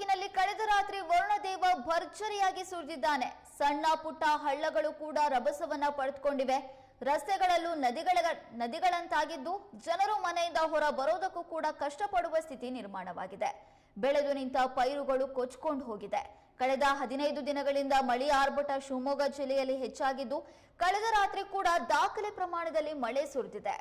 ತಾಲೂಕಿನಲ್ಲಿ ಕಳೆದ ರಾತ್ರಿ ವರುಣದೇವ ಭರ್ಜರಿಯಾಗಿ ಸುರಿದಿದ್ದಾನೆ. ಸಣ್ಣ ಪುಟ್ಟ ಹಳ್ಳಗಳು ಕೂಡ ರಭಸವನ್ನ ಪಡೆದುಕೊಂಡಿವೆ. ರಸ್ತೆಗಳಲ್ಲೂ ನದಿಗಳ, ನದಿಗಳಂತಾಗಿದ್ದು ಜನರು ಮನೆಯಿಂದ ಹೊರ ಬರೋದಕ್ಕೂ ಕೂಡ ಕಷ್ಟಪಡುವ ಸ್ಥಿತಿ ನಿರ್ಮಾಣವಾಗಿದೆ. ಬೆಳೆದು ನಿಂತ ಪೈರುಗಳು ಕೊಚ್ಕೊಂಡು ಹೋಗಿದೆ. ಕಳೆದ ಹದಿನೈದು ದಿನಗಳಿಂದ ಮಳೆ ಆರ್ಭಟ ಶಿವಮೊಗ್ಗ ಜಿಲ್ಲೆಯಲ್ಲಿ ಹೆಚ್ಚಾಗಿದ್ದು, ಕಳೆದ ರಾತ್ರಿ ಕೂಡ ದಾಖಲೆ ಪ್ರಮಾಣದಲ್ಲಿ ಮಳೆ ಸುರಿದಿದೆ.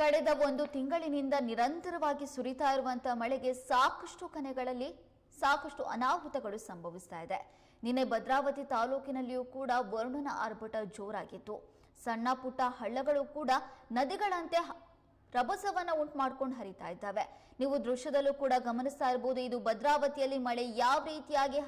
ಕಳೆದ ಒಂದು ತಿಂಗಳಿನಿಂದ ನಿರಂತರವಾಗಿ ಸುರಿತಾ ಇರುವಂತಹ ಮಳೆಗೆ ಸಾಕಷ್ಟು ಕನೆಗಳಲ್ಲಿ ಸಾಕಷ್ಟು ಅನಾಹುತಗಳು ಸಂಭವಿಸ್ತಾ ಇದೆ. ನಿನ್ನೆ ಭದ್ರಾವತಿ ತಾಲೂಕಿನಲ್ಲಿಯೂ ಕೂಡ ವರುಣನ ಆರ್ಭಟ ಜೋರಾಗಿತ್ತು. ಸಣ್ಣ ಪುಟ್ಟ ಹಳ್ಳಗಳು ಕೂಡ ನದಿಗಳಂತೆ ರಭಸವನ್ನು ಉಂಟು ಮಾಡ್ಕೊಂಡು ಹರಿತಾ ಇದ್ದಾವೆ. ನೀವು ದೃಶ್ಯದಲ್ಲೂ ಕೂಡ ಗಮನಿಸ್ತಾ ಇರಬಹುದು ಇದು ಭದ್ರಾವತಿಯಲ್ಲಿ ಮಳೆ ಯಾವ ರೀತಿಯಾಗಿ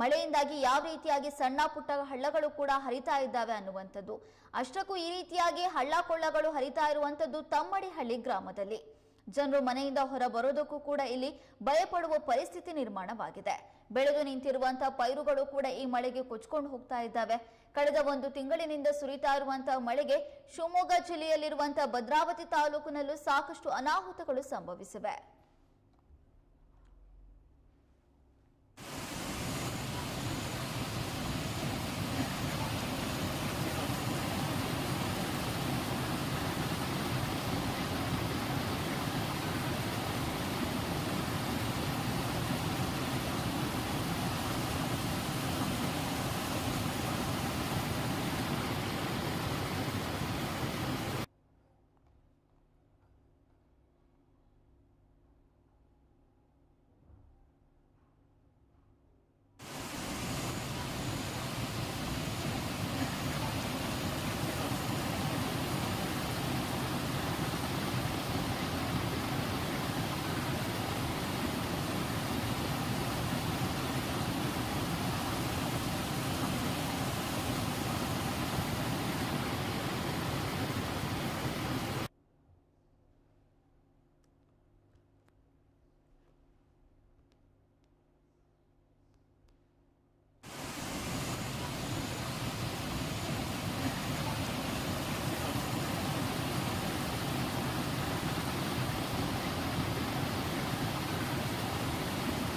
ಮಳೆಯಿಂದಾಗಿ ಯಾವ ರೀತಿಯಾಗಿ ಸಣ್ಣ ಪುಟ್ಟ ಹಳ್ಳಗಳು ಕೂಡ ಹರಿತಾ ಇದ್ದಾವೆ ಅನ್ನುವಂಥದ್ದು. ಅಷ್ಟಕ್ಕೂ ಈ ರೀತಿಯಾಗಿ ಹಳ್ಳ ಕೊಳ್ಳಗಳು ಹರಿತಾ ಇರುವಂಥದ್ದು ತಮ್ಮಡಿಹಳ್ಳಿ ಗ್ರಾಮದಲ್ಲಿ. ಜನರು ಮನೆಯಿಂದ ಹೊರ ಬರೋದಕ್ಕೂ ಕೂಡ ಇಲ್ಲಿ ಭಯಪಡುವ ಪರಿಸ್ಥಿತಿ ನಿರ್ಮಾಣವಾಗಿದೆ. ಬೆಳೆದು ನಿಂತಿರುವಂತಹ ಪೈರುಗಳು ಕೂಡ ಈ ಮಳೆಗೆ ಕೊಚ್ಕೊಂಡು ಹೋಗ್ತಾ ಇದ್ದಾವೆ. ಕಳೆದ ಒಂದು ತಿಂಗಳಿನಿಂದ ಸುರಿತಾ ಇರುವಂತಹ ಮಳೆಗೆ ಶಿವಮೊಗ್ಗ ಜಿಲ್ಲೆಯಲ್ಲಿರುವಂತಹ ಭದ್ರಾವತಿ ತಾಲೂಕಿನಲ್ಲೂ ಸಾಕಷ್ಟು ಅನಾಹುತಗಳು ಸಂಭವಿಸಿವೆ.